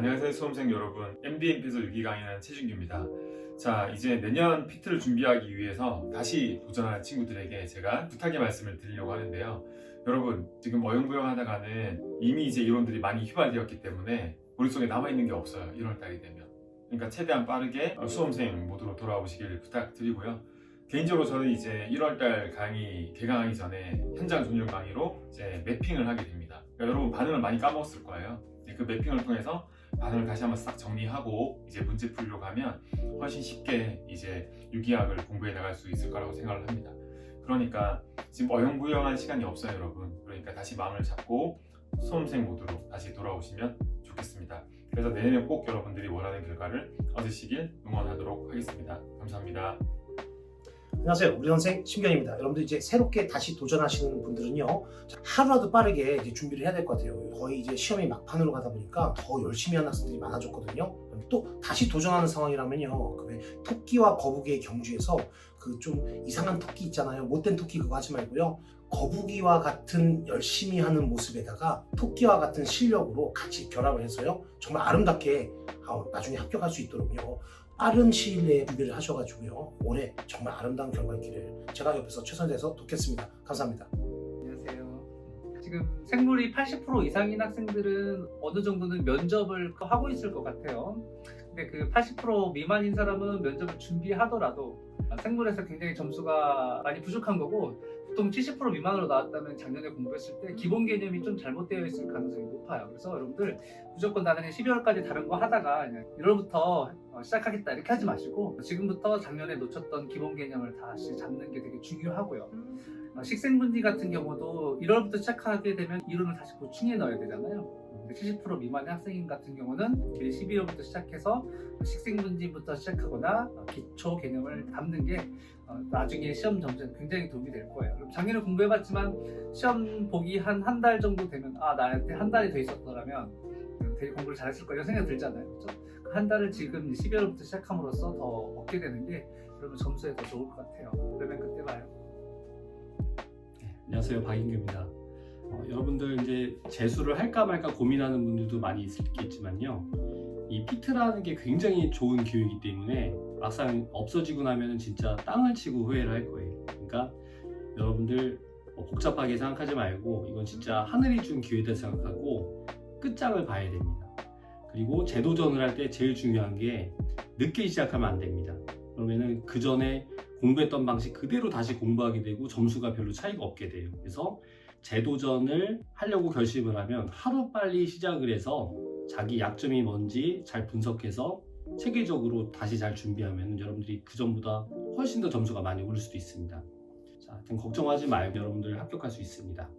안녕하세요 수험생 여러분. MDMP에서 유기 강의하는 최준규입니다. 자 이제 내년 피트를 준비하기 위해서 다시 도전하는 친구들에게 제가 부탁의 말씀을 드리려고 하는데요. 여러분 지금 어영부영 하다가는 이미 이제 이론들이 많이 휘발되었기 때문에 머릿속에 남아있는 게 없어요 1월달이 되면. 그러니까 최대한 빠르게 수험생 모드로 돌아오시길 부탁드리고요. 개인적으로 저는 이제 1월달 강의 개강하기 전에 현장 전용 강의로 이제 매핑을 하게 됩니다. 그러니까 여러분 반응을 많이 까먹었을 거예요. 그 매핑을 통해서 반응을 다시 한번 싹 정리하고 이제 문제 풀이로 가면 훨씬 쉽게 이제 유기학을 공부해 나갈 수 있을 거라고 생각을 합니다. 그러니까 지금 어영부영한 시간이 없어요, 여러분. 그러니까 다시 마음을 잡고 수험생 모드로 다시 돌아오시면 좋겠습니다. 그래서 내년에 꼭 여러분들이 원하는 결과를 얻으시길 응원하도록 하겠습니다. 감사합니다. 안녕하세요. 우리 선생 심견입니다. 여러분들 이제 새롭게 다시 도전하시는 분들은요, 하루라도 빠르게 이제 준비를 해야 될 것 같아요. 거의 이제 시험이 막판으로 가다 보니까 더 열심히 하는 학생들이 많아졌거든요. 또 다시 도전하는 상황이라면요, 그왜 토끼와 거북이의 경주에서 그 좀 이상한 토끼 있잖아요. 못된 토끼 그거 하지 말고요. 거북이와 같은 열심히 하는 모습에다가 토끼와 같은 실력으로 같이 결합을 해서요, 정말 아름답게 아, 나중에 합격할 수 있도록요. 빠른 시일 내에 준비를 하셔가지고요. 올해 정말 아름다운 결과 있기를 제가 옆에서 최선을 다해서 돕겠습니다. 감사합니다. 안녕하세요. 지금 생물이 80% 이상인 학생들은 어느 정도는 면접을 하고 있을 것 같아요. 근데 그 80% 미만인 사람은 면접을 준비하더라도 생물에서 굉장히 점수가 많이 부족한 거고 보통 70% 미만으로 나왔다면 작년에 공부했을 때 기본 개념이 좀 잘못되어 있을 가능성이 높아요. 그래서 여러분들 무조건 나 그냥 12월까지 다른 거 하다가 그냥 1월부터 시작하겠다 이렇게 하지 마시고 지금부터 작년에 놓쳤던 기본 개념을 다시 잡는 게 되게 중요하고요. 어, 식생분리 같은 경우도 1월부터 시작하게 되면 이론을 다시 보충해 넣어야 되잖아요. 근데 70% 미만의 학생인 같은 경우는 미리 12월부터 시작해서 식생분리부터 시작하거나 어, 기초 개념을 담는 게 어, 나중에 시험 점수에 굉장히 도움이 될 거예요. 그럼 작년에 공부해봤지만 시험 보기 한 한 달 정도 되면 아 나한테 한 달이 더 있었더라면 되게 공부를 잘했을 거라고 생각이 들잖아요. 그렇죠? 그한 달을 지금 12월부터 시작함으로써 더 얻게 되는 게 그러면 점수에 더 좋을 것 같아요. 그러면 그때 봐요. 안녕하세요 박인규입니다. 어, 여러분들 이제 재수를 할까 말까 고민하는 분들도 많이 있겠지만요. 이 피트라는 게 굉장히 좋은 기회이기 때문에 막상 없어지고 나면 진짜 땅을 치고 후회를 할 거예요. 그러니까 여러분들 뭐 복잡하게 생각하지 말고 이건 진짜 하늘이 준 기회다 생각하고 끝장을 봐야 됩니다. 그리고 재도전을 할 때 제일 중요한 게 늦게 시작하면 안 됩니다. 그러면은 그 전에 공부했던 방식 그대로 다시 공부하게 되고 점수가 별로 차이가 없게 돼요. 그래서 재도전을 하려고 결심을 하면 하루 빨리 시작을 해서 자기 약점이 뭔지 잘 분석해서 체계적으로 다시 잘 준비하면 여러분들이 그 전보다 훨씬 더 점수가 많이 오를 수도 있습니다. 자, 하여튼 걱정하지 말고 여러분들 합격할 수 있습니다.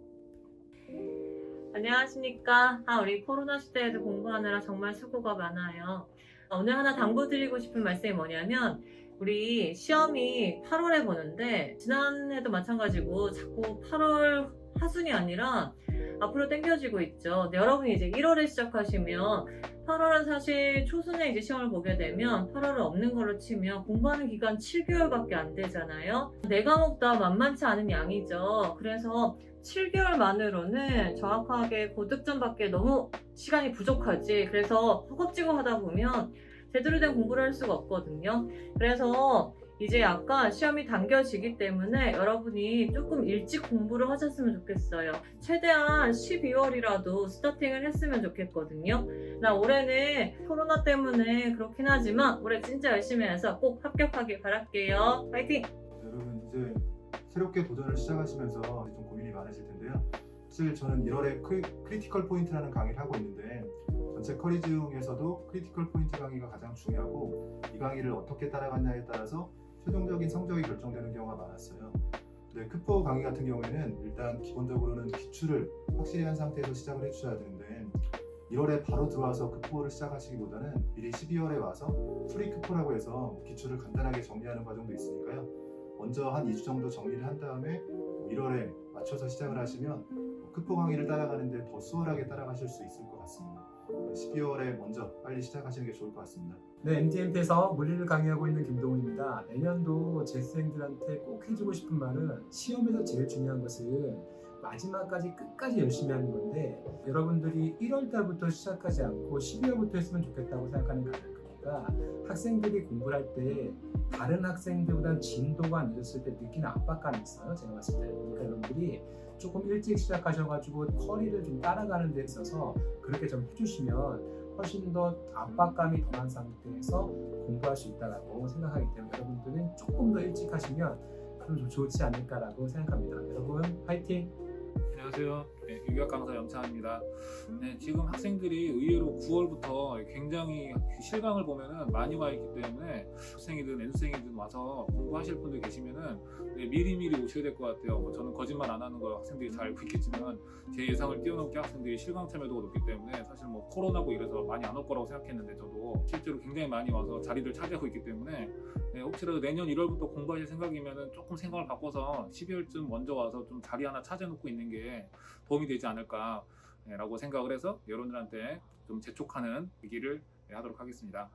안녕하십니까. 아, 우리 코로나 시대에도 공부하느라 정말 수고가 많아요. 오늘 하나 당부드리고 싶은 말씀이 뭐냐면, 우리 시험이 8월에 보는데, 지난해도 마찬가지고 자꾸 8월 하순이 아니라 앞으로 당겨지고 있죠. 여러분이 이제 1월에 시작하시면 8월은 사실 초순에 이제 시험을 보게 되면 8월은 없는 걸로 치면 공부하는 기간 7개월밖에 안 되잖아요. 네 과목 다 만만치 않은 양이죠. 그래서 7개월만으로는 정확하게 고득점 받기에 너무 시간이 부족하지. 그래서 허겁지겁 하다 보면 제대로 된 공부를 할 수가 없거든요. 그래서 이제 약간 시험이 당겨지기 때문에 여러분이 조금 일찍 공부를 하셨으면 좋겠어요. 최대한 12월이라도 스타팅을 했으면 좋겠거든요. 나 올해는 코로나 때문에 그렇긴 하지만 올해 진짜 열심히 해서 꼭 합격하길 바랄게요. 파이팅! 여러분 이제 새롭게 도전을 시작하시면서 좀 고민이 많으실 텐데요. 사실 저는 1월에 크리, 크리티컬 포인트라는 강의를 하고 있는데 전체 커리 중에서도 크리티컬 포인트 강의가 가장 중요하고 이 강의를 어떻게 따라갔냐에 따라서 최종적인 성적이 결정되는 경우가 많았어요. 네, 크포 강의 같은 경우에는 일단 기본적으로는 기출을 확실히 한 상태에서 시작을 해주셔야 되는데 1월에 바로 들어와서 크포를 시작하시기보다는 미리 12월에 와서 프리 크포라고 해서 기출을 간단하게 정리하는 과정도 있으니까요. 먼저 한 2주 정도 정리를 한 다음에 1월에 맞춰서 시작을 하시면 크포 강의를 따라가는데 더 수월하게 따라가실 수 있을 것 같습니다. 12월에 먼저 빨리 시작하시는 게 좋을 것 같습니다. 네, MDMP에서 물리를 강의하고 있는 김동훈입니다. 내년도 재수생들한테 꼭 해주고 싶은 말은 시험에서 제일 중요한 것은 마지막까지 끝까지 열심히 하는 건데 여러분들이 1월 달부터 시작하지 않고 12월부터 했으면 좋겠다고 생각하는 가장 큰 이유가 학생들이 공부를 할 때 다른 학생들보다 진도가 늦었을 때 느끼는 압박감이 있어요. 제가 봤을 때. 그러니까 여러분들이 조금 일찍 시작하셔가지고 커리를 좀 따라가는 데 있어서 그렇게 좀 해주시면 훨씬 더 압박감이 덜한 상태에서 공부할 수 있다고 생각하기 때문에 여러분들은 조금 더 일찍 하시면 그럼 좀 좋지 않을까라고 생각합니다. 여러분 화이팅! 안녕하세요. 네, 유교학 강사 염창입니다. 네, 지금 학생들이 의외로 9월부터 굉장히 실강을 보면은 많이 와 있기 때문에 학생이든 애수생이든 와서 공부하실 분들 계시면은 네, 미리미리 오셔야 될 것 같아요. 뭐 저는 거짓말 안 하는 걸 학생들이 잘 알고 있겠지만 제 예상을 뛰어넘게 학생들이 실강 참여도가 높기 때문에 사실 뭐 코로나고 이래서 많이 안 올 거라고 생각했는데 저도 실제로 굉장히 많이 와서 자리를 차지하고 있기 때문에 네, 혹시라도 내년 1월부터 공부하실 생각이면은 조금 생각을 바꿔서 12월쯤 먼저 와서 좀 자리 하나 찾아놓고 있는 게 도움 이 되지 않을까라고 생각을 해서 여러분들한테 좀 재촉하는 얘기를 하도록 하겠습니다.